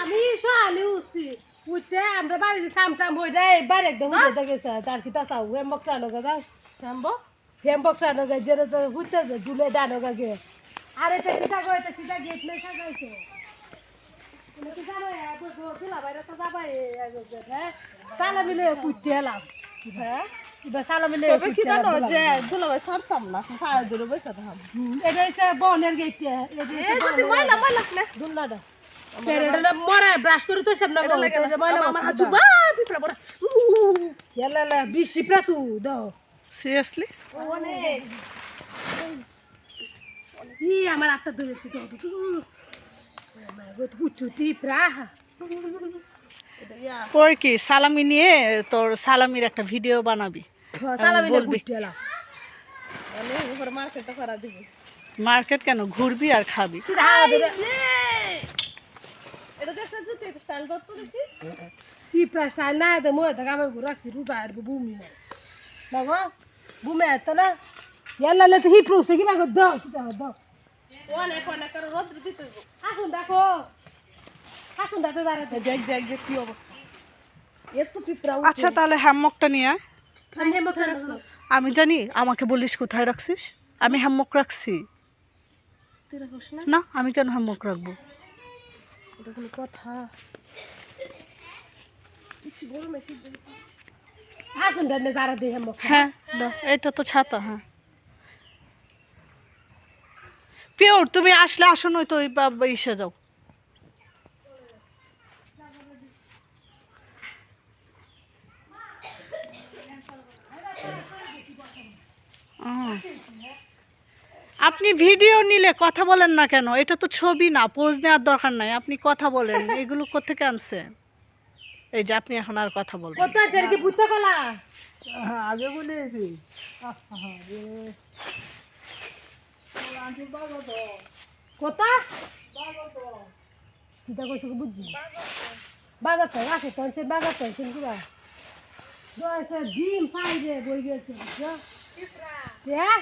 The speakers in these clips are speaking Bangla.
আমি সকালে উঠছি। উঠতে আমরা বাড়িতে কাম টাম হয়ে যায় বাড়ি একদম উঠে গেছে। তার কি তা চাও? হেম বকটা নগা যাও। হেমবো হেম বকটা নগা যে হুচ্ছে যে ঝুলে দা নগা গে আরে তো কিটা করে তো কিটা গেট মে সাজাইছে? হ্যাঁ? সালা মিলে পুটতে এলাম। হ্যাঁ? এবার সালা তবে কি জানো যে দুলাভাই ছাড়তাম না সারা দূরে বসে থাকতাম এটা হচ্ছে বনের গেট ময়লা ময়লা লে দুলনাটা এটা মরে ব্রাশ করে তো সামনে গো এটা ময়লা আমার আটটা ধরেছি কি সালামি নিয়ে তোর সালামির একটা ভিডিও বানাবি। দিবি। মার্কেট কেন? ঘুরবি আর খাবি। আচ্ছা তাহলে হ্যামমকটা নিয়ে। আমি আমি জানি আমাকে বলিস কোথায় রাখছিস? আমি হ্যামমক রাখছি। না? না আমি কেন হ্যামমক রাখব? কথা। হ্যাঁ দাও এটা তো ছাতা হ্যাঁ। পিওর তুমি আসলে আসো নয় তো ইসে যাও আহ। আপনি ভিডিও নিলে কথা বলেন না কেন? এটা তো ছবি না পোজ নেওয়ার দরকার নাই। আপনি কথা বলেন এগুলো কোথেকে আনছেন এই যে আপনি এখন আর কথা বলবেন কত আছে? কি বুঝতে কলা? আগে বলেছি। কত? কিতা কইছে বুঝছি? বাজার তো আছে তো বাজার তো কিবা? দশে ডিম পাই রে বই গেছে হ্যাঁ?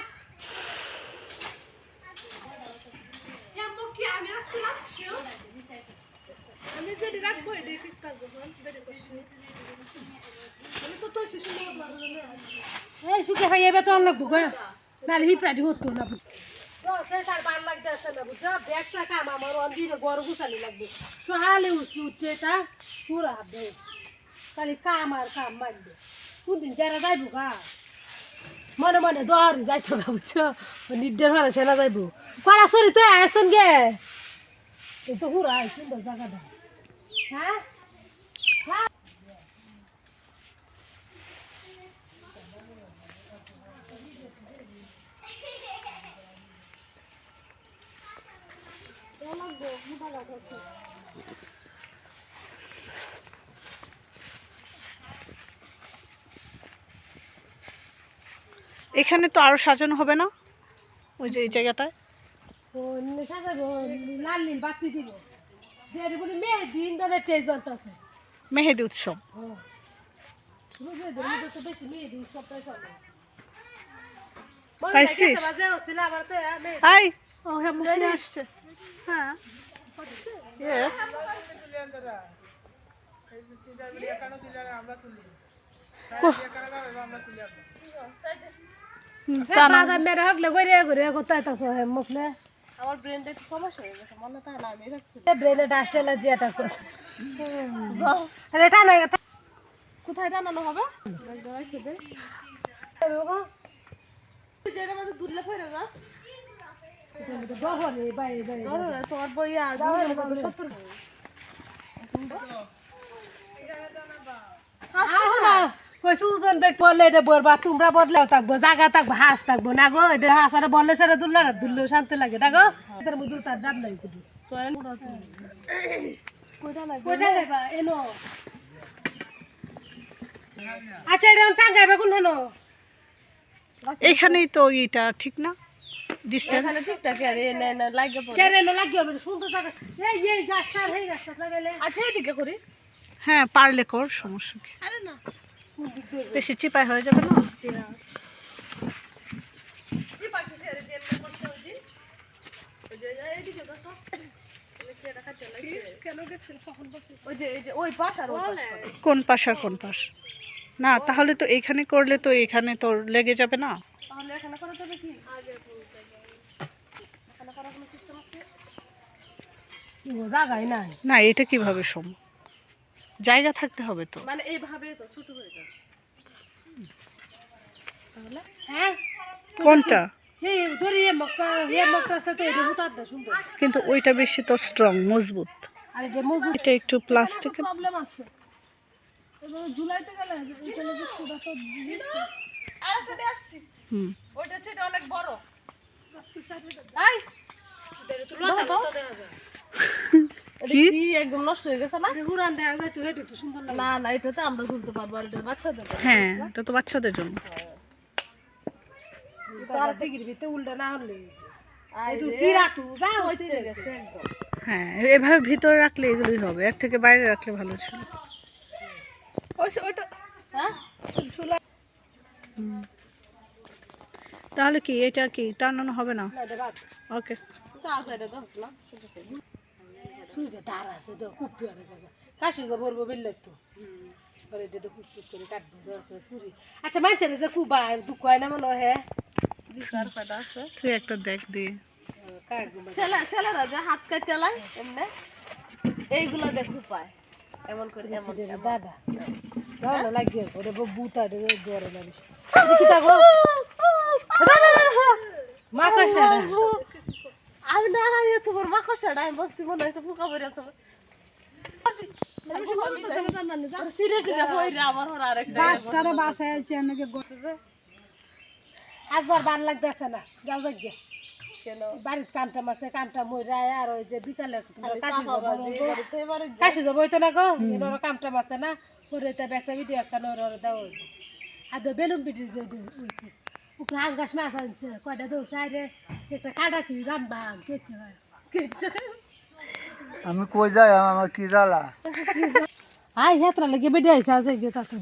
আমি যদি রাখব এটা ঠিক থাকব আমি তো তোর শিশু এই সুখে খাই এবার তো অনেক ভুগ হতো না বুঝছ তো সে সার বার লাগতে আছে না খালি কাম আর কাম মারবে। কোনদিন যারা যাইবো গা মনে মনে দহরি যাইতো না বুঝছ? নির্দেশ হলে সেনা যাইবো। কড়া সরি তো আসন গে। তো হুরা সুন্দর জায়গাটা। এখানে তো আরও সাজানো হবে না? ওই যে এই জায়গাটায়? সাজাবো, লাল নীল বাতি দিব। মেহেদি উৎসব। পাইছিস? হাই ও হ্যাঁ মুখ নিয়ে আসছে। হ্যাঁ। ইয়েস বাজা মেরে হকলে গড়ে গড়ে কোথায় তো মুখলে আমার ব্রেনটা একটু সমস্যা হয়ে গেছে মনে থাকে না আমি ব্রেনে ডাস্ট এলার্জি অ্যাটাক করছে। আরে টানা কোথায় টানানো হবে? যেটা মধ্যে দুলে ফেরে যা দহরে বাইরে বাইরে ধরো রে, তোমার বইয়া সত্তর না। কইছে ওজন দেখ বললে এটা বলবা তোমরা বদলাও থাকব জায়গা থাকব হাঁস থাকব না গো এটা হাঁস আর বললে সেটা দুললে না দুললেও শান্তি লাগে না গো? এটার মধ্যে তার দাম নাই কুটু লাগবে? এনো আচ্ছা এটা টাঙ্গাইবে কোন হেনো? এইখানেই তো ইটা ঠিক না? ডিস্টেন্স ঠিকঠাক আর এ না লাগে হবে সুন্দর জায়গা এই এই গাছটা এই গাছটা লাগাইলে। আচ্ছা এদিকে করি। হ্যাঁ পারলে কর সমস্যা কি? আরে না। বেশি চিপাই হয়ে যাবে না? কেন পাশ আর। কোন পাশ আর কোন পাশ? না তাহলে তো এখানে করলে তো এখানে তো লেগে যাবে না। তাহলে এখানে করা যাবে কি? আগে বলতে হবে। এখানে করার কোনো সিস্টেম আছে? কি গো, জায়গাই নাই। না এটা কীভাবে সম্ভব? জায়গা থাকতে হবে তো। মানে এইভাবে তো ছোট হয়ে যাবে। হ্যাঁ। কোনটা? কিন্তু ওইটা বেশি তো স্ট্রং মজবুত। আর এটা মজুদ একটু প্লাস্টিকের প্রবলেম আছে জুলাইতে গেলে হুম। অনেক বড়। এই। লতা লতা দেখা যায় কি? একদম নষ্ট হয়ে গেছে না? এটা হুরান দেখা যায় তো এটা তো সুন্দর না না এটাতে আমরা তুলতে পারব আর এটা বাচ্চাদের জন্য। হ্যাঁ এটা তো বাচ্চাদের জন্য। তার ভিতরে উল্টা না হলে তো তু হ্যাঁ এভাবে ভিতরে রাখলে এগুলোই হবে এর থেকে বাইরে রাখলে ভালো ছিল। ওইটা হ্যাঁ। তাহলে কি এটা কি টানানো হবে না? এটা ওকে। সুইটা তার আছে তো কুপি অনেক কাশি যে বলব বেললে তো। এটা তো কুচকুচ করে কাটবো আছে ছুরি আচ্ছা মানছে যে কুবা দুঃখ হয় না মনে হয় হ্যাঁ? বিচার কয়টা আছে? তুই একটা দেখ দিয়ে ছেলে ছেলেরা যে হাত কাটতে লাই এমনি। এইগুলো দেখু পায় এমন করে এমন। দাদা ভালো লাগে ওরে বুতা রে জোরে আমি না হয় এত বড় মাকড়সাটা আমি বলছি মনে হয় পোকা পড়ে আছে। বান লাগতেছে না যাও যাক গে। কেন? বাড়ির কামটা মাছে কামটা আর ওই যে বিকালে তোমার কাশি যাব হইতো না গো। কামটা মাছে না একটা ভিডিও একটা নর দাও আর বেলুন পিটি যে উপরে আঙ্গাস মাছ আনছে কয়টা দৌ সাইরে একটা কাটা কি রাম্বা কেচ্ছে কেচ্ছে আমি কই যাই আমার কি জ্বালা আই হেতরা লাগে বেডে আইছে আজ গে তাতে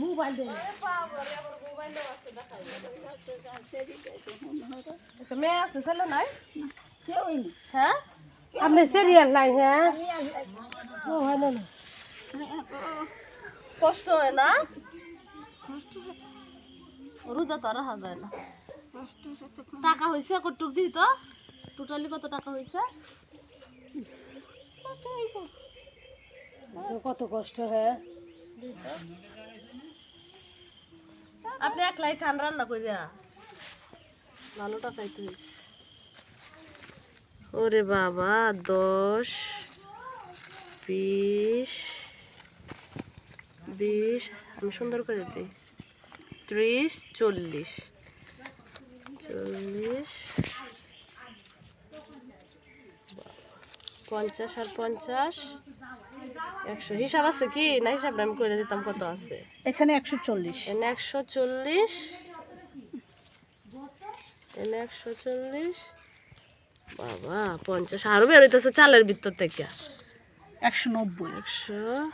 মোবাইল দে মেয়ে আছে ছেলে নাই হ্যাঁ আপনি সিরিয়াল নাই হ্যাঁ ও হয় না না কষ্ট হয় না রোজা তো আর রাখা যায় না টাকা হয়েছে কটুক দিই তো টোটালি কত টাকা হয়েছে সে কত কষ্ট হ্যাঁ আপনি একলাই খান রান্না করিয়া ভালো টাকাই তো হয়েছে ওরে বাবা দশ বিশ বিশ আমি সুন্দর করে দিই। ত্রিশ চল্লিশ। চল্লিশ পঞ্চাশ আর পঞ্চাশ একশো। হিসাব আছে কি? না হিসাব আমি করে দিতাম কত আছে? এখানে একশো চল্লিশ। এনে একশো চল্লিশ এনে একশো চল্লিশ বাবা পঞ্চাশ। বেরোইতেছে চালের ভিতর থেকে। একশো নব্বই। একশো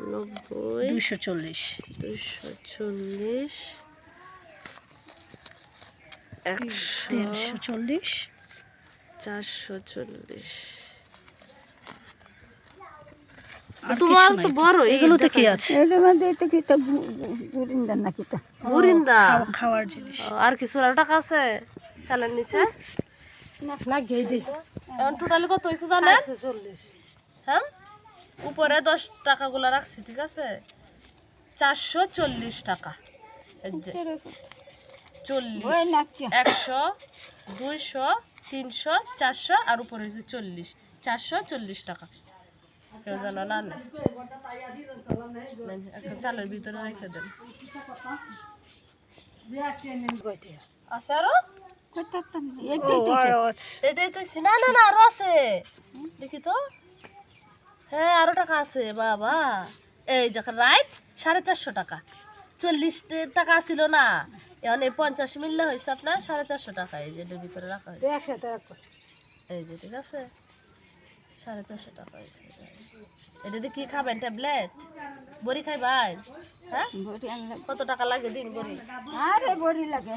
নব্বই। দুইশো চল্লিশ। দুশো চল্লিশ। তিনশো চল্লিশ। চারশো চল্লিশ। আর তোমার কিছু তো বড় এগুলোতে কি আছে? বুরিন্দা খাওয়া- খাওয়ার জিনিস। আর কিছু? আর টাকা আছে? চালের নিচে? লাগে এই এখন টোটালি কত জানেন? হ্যাঁ? উপরে দশ টাকাগুলো রাখছি ঠিক আছে? চারশো চল্লিশ টাকা। চল্লিশ একশো দুইশো তিনশো চারশো আর উপরে হয়েছে চল্লিশ। চারশো চল্লিশ টাকা। কেউ জানো না একটা চালের ভিতরে রেখে দেন। আছে আরও। এটাই তো না না না আরও আছে। দেখি তো। হ্যাঁ আরও টাকা আছে বাবা। এই যখন রাইট সাড়ে চারশো টাকা। চল্লিশ টাকা ছিল না। এখন এই পঞ্চাশ মিললে হয়েছে আপনার সাড়ে চারশো টাকা। এই যে এটার ভিতরে রাখা হয়েছে। একসাথে এই যে ঠিক আছে। সাড়ে চারশো টাকা হয়েছে। এটা দিয়ে কি খাবেন ট্যাবলেট? বড়ি খাই ভাই হ্যাঁ কত টাকা লাগে দিন বড়ি? আরে বড়ি লাগে।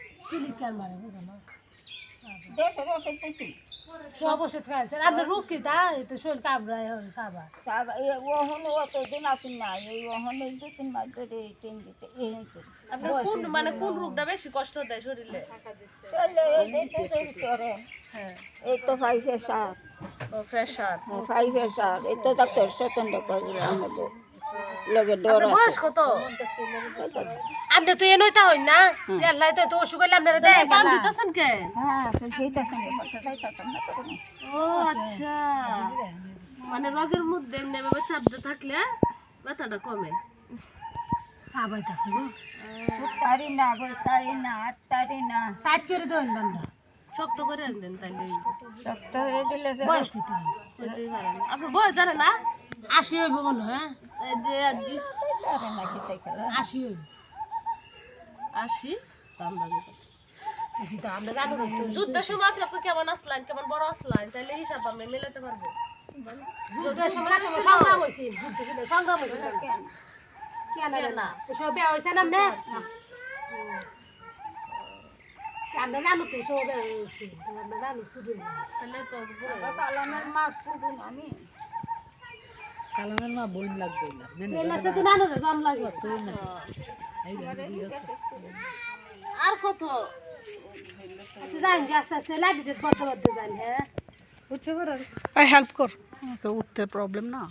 সিলিকার মারে বুঝা না? দেশের ওষুধ দিছি সব ওষুধ খাইছে আপনার রোগ কি? তা এতে শরীর কামড়ায় সাবা। সাবা এই ওহন অত দিন আসেন না এই ওহন এই দু তিন মাস ধরে ট্রেন দিতে এই হয়েছে। আপনার কোন মানে কোন রোগটা বেশি কষ্ট দেয় শরীরে? চলে এই দেখতে করে। হ্যাঁ। এই তো ফাইভের সার ও প্রেশার ফাইভের সার এই তো ডাক্তার স্বতন্ত্র করে আমাদের। লগে ডর আছে বয়স কত? আপনি তো হই না? আল্লাহ তো তো ওষুধ কইলে আপনারা দেয় পান দিতেছেন কে? হ্যাঁ তো। ও আচ্ছা। মানে রোগের মধ্যে এমনি ভাবে চাপ দিয়ে থাকলে ব্যথাটা কমে। সাবাইতাছে গো। তারি না তারি না তারি না। করে দেন বান্দা। শক্ত করে আনলেন তাইলে। শক্ত করে দিলে বয়স কইতে পারেন আপনার বয়স জানে না? আশি হইব মনে হয়? আশি করতে যুদ্ধের সময় আপনি আপনি কেমন আসলেন কেমন বড় আসলেন তাইলে হিসাব আমি মেলাতে পারব। যুদ্ধের সময় সংগ্রাম হয়েছে যুদ্ধের সময় সংগ্রাম হয়েছে কেন? কেন? না বিয়া হয়েছে না না? আমরা নানু তো এসব বিয়া হয়েছে আমরা নানু শুধু তাহলে তো পুরো মাছ শুধু না আমি এলে সেদিন নানু রে জম লাগবে আর কত আচ্ছা যাই আস্তে আস্তে লাইট বদ্ধ বদ্ধ যান হ্যাঁ উঠে করে এই হেল্প কর আমাকে উঠতে প্রবলেম না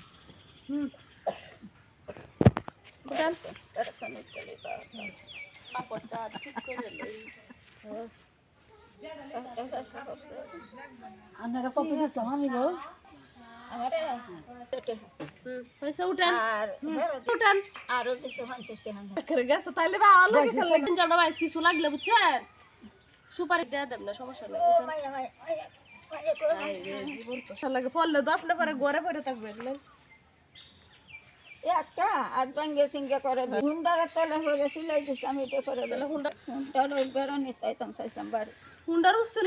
বুঝান কাপড়টা ঠিক করে লই আপনারা কত দিচ্ছেন আমি গো আমারে হুম, হয়েছে উঠান আর উঠান আরও কিছু পঞ্চাশ টাকা করে গেছে তাইলে ভালো লাগে খেলে তিন চারটা বাইশ কিছু লাগলে বুঝছেন সুপারি দেয়া দেব না সমস্যা নেই ফললে তো। আপনি পরে থাকবেন? একটা আর সিঙ্গে করে হুন্ডারে তলে হয়ে আমি এটা করে দিলাম হুন্ডা বাড়ি। হুন্ডার উঠছিল